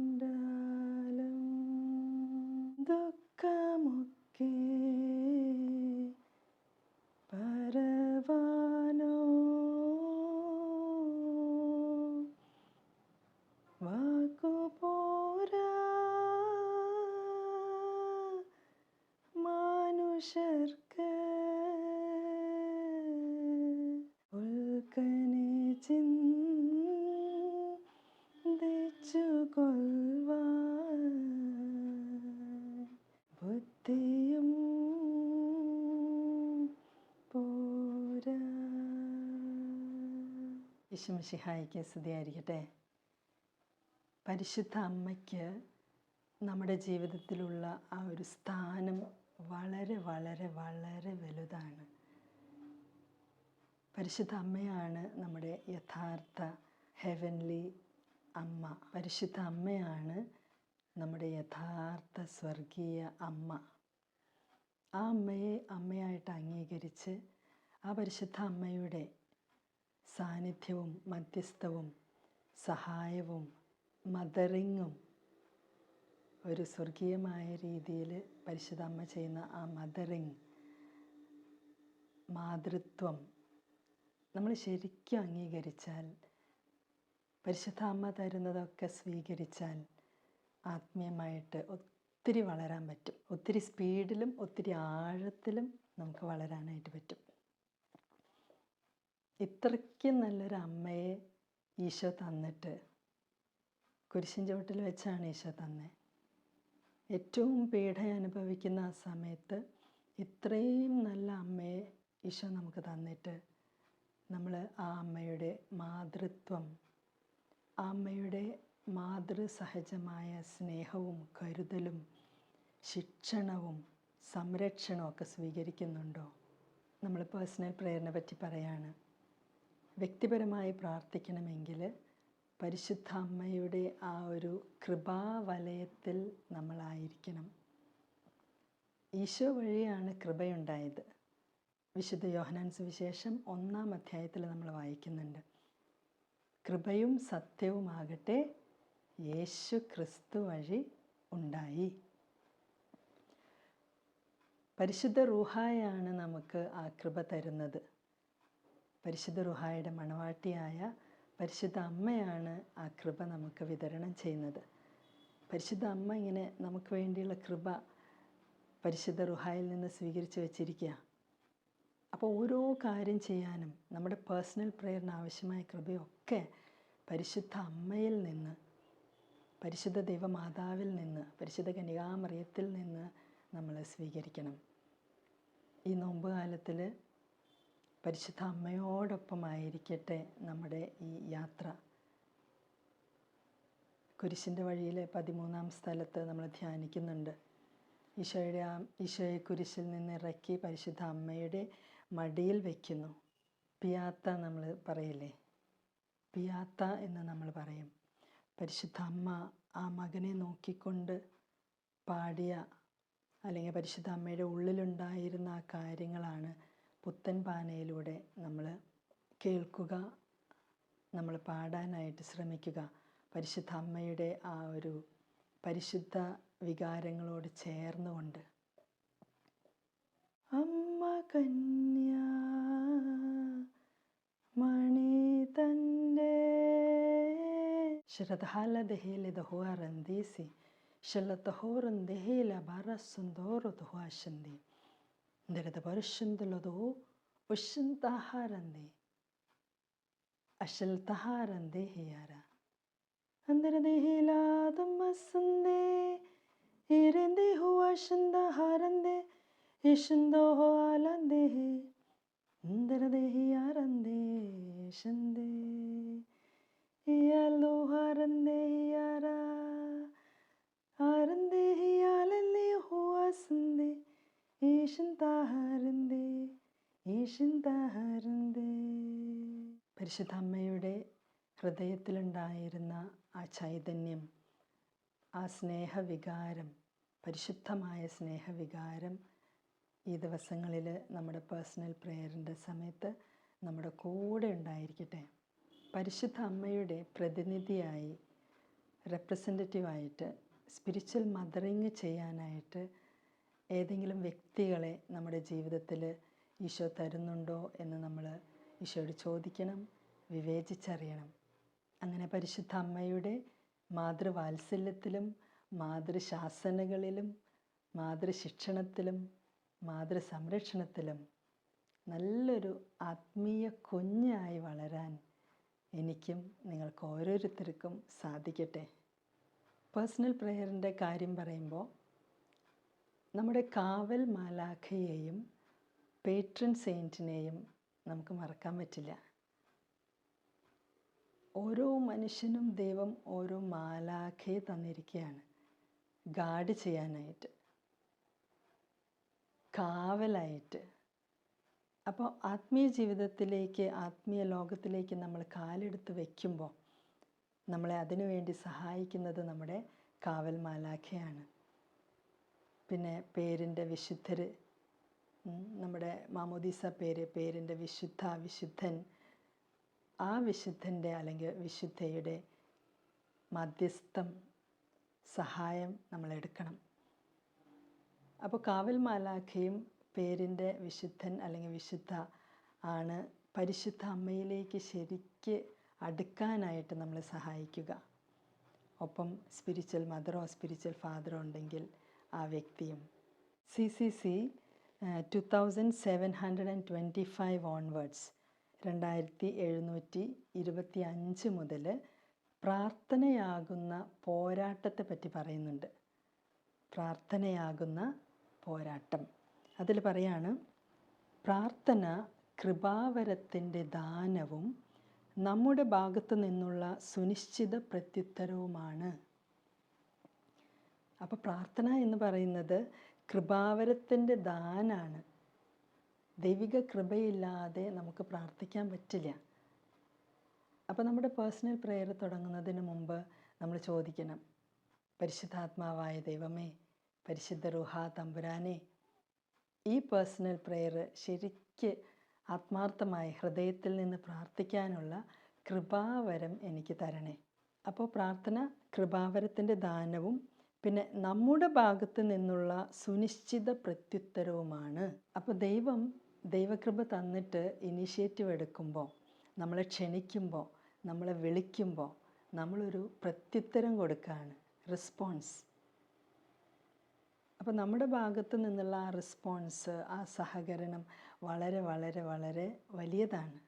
കേട്ടുകൊണ്ടാലും ദുഃഖമൊക്കെ പരവാനോ വാക്കു കൊൽവാൻ പോരാ. യേശുമിശിഹായിക്ക് സ്തുതിയായിരിക്കട്ടെ. പരിശുദ്ധ അമ്മയ്ക്ക് നമ്മുടെ ജീവിതത്തിലുള്ള ആ ഒരു സ്ഥാനം വളരെ വളരെ വളരെ വലുതാണ്. പരിശുദ്ധ അമ്മയാണ് നമ്മുടെ യഥാർത്ഥ ഹെവൻലി അമ്മ പരിശുദ്ധ അമ്മയാണ് നമ്മുടെ യഥാർത്ഥ സ്വർഗീയ അമ്മ. ആ അമ്മയെ അമ്മയായിട്ട് അംഗീകരിച്ച് ആ പരിശുദ്ധ അമ്മയുടെ സാന്നിധ്യവും മധ്യസ്ഥവും സഹായവും മദറിങ്ങും ഒരു സ്വർഗീയമായ രീതിയിൽ പരിശുദ്ധ അമ്മ ചെയ്യുന്ന ആ മദറിങ് മാതൃത്വം നമ്മൾ ശരിക്കും അംഗീകരിച്ചാൽ പരിശുദ്ധ അമ്മ തരുന്നതൊക്കെ സ്വീകരിച്ചാൽ ആത്മീയമായിട്ട് ഒത്തിരി വളരാൻ പറ്റും. ഒത്തിരി സ്പീഡിലും ഒത്തിരി ആഴത്തിലും നമുക്ക് വളരാനായിട്ട് പറ്റും. ഇത്രയ്ക്കും നല്ലൊരു അമ്മയെ ഈശോ തന്നിട്ട് കുരിശിൻ ചുവട്ടിൽ വെച്ചാണ് ഈശോ തന്നെ. ഏറ്റവും പീഡ അനുഭവിക്കുന്ന ആ സമയത്ത് ഇത്രയും നല്ല അമ്മയെ ഈശോ നമുക്ക് തന്നിട്ട് നമ്മൾ ആ അമ്മയുടെ മാതൃത്വം അമ്മയുടെ മാതൃസഹജമായ സ്നേഹവും കരുതലും ശിക്ഷണവും സംരക്ഷണവും ഒക്കെ സ്വീകരിക്കുന്നുണ്ടോ? നമ്മൾ പേഴ്സണൽ പ്രേയറിനെ പറ്റി പറയാണ്. വ്യക്തിപരമായി പ്രാർത്ഥിക്കണമെങ്കിൽ പരിശുദ്ധ അമ്മയുടെ ആ ഒരു കൃപാവലയത്തിൽ നമ്മളായിരിക്കണം ഈശോ വഴിയാണ് കൃപയുണ്ടായത്. വിശുദ്ധ യോഹനാൻ സുവിശേഷം ഒന്നാം അധ്യായത്തിൽ നമ്മൾ വായിക്കുന്നുണ്ട്. കൃപയും സത്യവുമാകട്ടെ യേശു ക്രിസ്തു വഴി ഉണ്ടായി. പരിശുദ്ധ റുഹായാണ് നമുക്ക് ആ കൃപ തരുന്നത്. പരിശുദ്ധ റുഹായുടെ മണവാട്ടിയായ പരിശുദ്ധ അമ്മയാണ് ആ കൃപ നമുക്ക് വിതരണം ചെയ്യുന്നത്. പരിശുദ്ധ അമ്മ ഇങ്ങനെ നമുക്ക് വേണ്ടിയുള്ള കൃപ പരിശുദ്ധ റുഹായിൽ നിന്ന് സ്വീകരിച്ചു വെച്ചിരിക്കുക അപ്പോൾ ഓരോ കാര്യം ചെയ്യാനും നമ്മുടെ പേഴ്സണൽ പ്രെയറിന് ആവശ്യമായ കൃപയൊക്കെ പരിശുദ്ധ അമ്മയിൽ നിന്ന് പരിശുദ്ധ ദൈവമാതാവിൽ നിന്ന് പരിശുദ്ധ കനികാമറിയത്തിൽ നിന്ന് നമ്മൾ സ്വീകരിക്കണം. ഈ നോമ്പ് കാലത്തിൽ പരിശുദ്ധ അമ്മയോടൊപ്പമായിരിക്കട്ടെ നമ്മുടെ ഈ യാത്ര. കുരിശിന്റെ വഴിയിൽ പതിമൂന്നാം സ്ഥലത്ത് നമ്മൾ ധ്യാനിക്കുന്നുണ്ട്. ഈശോയുടെ ആ ഈശോയെ കുരിശിൽ നിന്ന് ഇറക്കി പരിശുദ്ധ അമ്മയുടെ മടിയിൽ വയ്ക്കുന്നു പിയാത്ത നമ്മൾ പറയില്ലേ? പിയാത്ത എന്ന് നമ്മൾ പറയും. പരിശുദ്ധ അമ്മ ആ മകനെ നോക്കിക്കൊണ്ട് പാടിയ അല്ലെങ്കിൽ പരിശുദ്ധ അമ്മയുടെ ഉള്ളിലുണ്ടായിരുന്ന ആ കാര്യങ്ങളാണ് പുത്തൻ പാനയിലൂടെ നമ്മൾ കേൾക്കുക നമ്മൾ പാടാനായിട്ട് ശ്രമിക്കുക. പരിശുദ്ധ അമ്മയുടെ ആ ഒരു പരിശുദ്ധ വികാരങ്ങളോട് ചേർന്നുകൊണ്ട് കന്യ മണി തന്റെ ശ്രദ്ധാല ദഹേലെ ദഹുവ റന്തീസി ശലത്തഹോറന്തേല ബറസുന്തോറു ദുഹാശന്തി ndere da barshindalodo ushin taharande ashil taharande hiyara andere de hiladam asande irende huwa shinda ਇਸ਼ੰਦੋ ਹੋ ਆਲੰਦੇ ਹੈ ਅੰਦਰ ਦੇਹੀ ਆਰੰਦੇ ਸ਼ੰਦੇ ਯਾ ਲੋ ਹਰੰਦੇ ਯਾਰਾ ਆਰੰਦੇ ਹੀ ਆਲੰਦੇ ਹੋ ਅਸੰਦੇ ਈਸ਼ੰਤਾ ਹਰੰਦੇ ഈശന്താ പരിശുദ്ധമ്മയുടെ ഹൃദയത്തിലുണ്ടായിരുന്ന ആ ചൈതന്യം ആ സ്നേഹവികാരം പരിശുദ്ധമായ സ്നേഹവികാരം ഈ ദിവസങ്ങളിൽ നമ്മുടെ പേഴ്സണൽ പ്രെയറിന്റെ സമയത്ത് നമ്മുടെ കൂടെ ഉണ്ടായിരിക്കട്ടെ. പരിശുദ്ധ അമ്മയുടെ പ്രതിനിധിയായി റെപ്രസെന്റേറ്റീവായിട്ട് സ്പിരിച്വൽ മദറിങ് ചെയ്യാനായിട്ട് ഏതെങ്കിലും വ്യക്തികളെ നമ്മുടെ ജീവിതത്തിൽ ഈശോ തരുന്നുണ്ടോ എന്ന് നമ്മൾ ഈശോയോട് ചോദിക്കണം വിവേചിച്ചറിയണം. അങ്ങനെ പരിശുദ്ധ അമ്മയുടെ മാതൃവാത്സല്യത്തിലും മാതൃശാസനകളിലും മാതൃശിക്ഷണത്തിലും മാതൃസംരക്ഷണത്തിലും നല്ലൊരു ആത്മീയ കുഞ്ഞായി വളരാൻ എനിക്കും നിങ്ങൾക്ക് ഓരോരുത്തർക്കും സാധിക്കട്ടെ. പേഴ്സണൽ പ്രെയറിന്റെ കാര്യം പറയുമ്പോൾ നമ്മുടെ കാവൽ മാലാഖയെയും പേട്രൺ സെയിന്റിനെയും നമുക്ക് മറക്കാൻ പറ്റില്ല. ഓരോ മനുഷ്യനും ദൈവം ഓരോ മാലാഖയെ തന്നിരിക്കുകയാണ് ഗാർഡ് ചെയ്യാനായിട്ട്. കാവലായിട്ട്. അപ്പോൾ ആത്മീയ ജീവിതത്തിലേക്ക് ആത്മീയ ലോകത്തിലേക്ക് നമ്മൾ കാലെടുത്ത് വയ്ക്കുമ്പോൾ നമ്മളെ അതിനു വേണ്ടി സഹായിക്കുന്നത് നമ്മുടെ കാവൽ മാലാഖയാണ്. പിന്നെ പേരിന്റെ വിശുദ്ധർ നമ്മുടെ മാമോദീസ പേര് പേരിന്റെ വിശുദ്ധ വിശുദ്ധൻ ആ വിശുദ്ധന്റെ അല്ലെങ്കിൽ വിശുദ്ധയുടെ മധ്യസ്ഥം സഹായം നമ്മൾ എടുക്കണം അപ്പോൾ കാവൽ മാലാഖയും പേരിന്റെ വിശുദ്ധൻ അല്ലെങ്കിൽ വിശുദ്ധ ആണ് പരിശുദ്ധ അമ്മയിലേക്ക് ശരിക്ക് അടുക്കാനായിട്ട് നമ്മളെ സഹായിക്കുക. ഒപ്പം സ്പിരിച്വൽ മദറോ സ്പിരിച്വൽ ഫാദറോ ഉണ്ടെങ്കിൽ ആ വ്യക്തിയും. C C C two thousand seven hundred and twenty five onwards രണ്ടായിരത്തി എഴുന്നൂറ്റി ഇരുപത്തി അഞ്ച് മുതൽ പ്രാർത്ഥനയാകുന്ന പോരാട്ടത്തെ പറ്റി പറയുന്നുണ്ട്. പ്രാർത്ഥനയാകുന്ന പോരാട്ടം. അതിൽ പറയാണ് പ്രാർത്ഥന കൃപാവരത്തിന്റെ ദാനവും നമ്മുടെ ഭാഗത്തു നിന്നുള്ള സുനിശ്ചിത പ്രത്യുത്തരവുമാണ്. അപ്പോൾ പ്രാർത്ഥന എന്ന് പറയുന്നത് കൃപാവരത്തിന്റെ ദാനാണ്. ദൈവിക കൃപയില്ലാതെ നമുക്ക് പ്രാർത്ഥിക്കാൻ പറ്റില്ല. അപ്പോൾ നമ്മുടെ പേഴ്സണൽ പ്രെയർ തുടങ്ങുന്നതിന് മുമ്പ് നമ്മൾ ചോദിക്കണം പരിശുദ്ധാത്മാവായ ദൈവമേ പരിശുദ്ധ റുഹ തമ്പുരാനെ ഈ പേഴ്സണൽ പ്രെയർ ശരിക്ക് ആത്മാർത്ഥമായി ഹൃദയത്തിൽ നിന്ന് പ്രാർത്ഥിക്കാനുള്ള കൃപാവരം എനിക്ക് തരണേ. അപ്പോൾ പ്രാർത്ഥന കൃപാവരത്തിന്റെ ദാനവും പിന്നെ നമ്മുടെ ഭാഗത്ത് നിന്നുള്ള സുനിശ്ചിത പ്രത്യുത്തരവുമാണ്. അപ്പോൾ ദൈവം ദൈവകൃപ തന്നിട്ട് ഇനീഷ്യേറ്റീവ് എടുക്കുമ്പോൾ നമ്മളെ ക്ഷണിക്കുമ്പോൾ നമ്മളെ വിളിക്കുമ്പോൾ നമ്മളൊരു പ്രത്യുത്തരം കൊടുക്കുകയാണ് റെസ്പോൺസ് അപ്പോൾ നമ്മുടെ ഭാഗത്ത് നിന്നുള്ള ആ റെസ്പോൺസ് ആ സഹകരണം വളരെ വളരെ വളരെ വലിയതാണ്.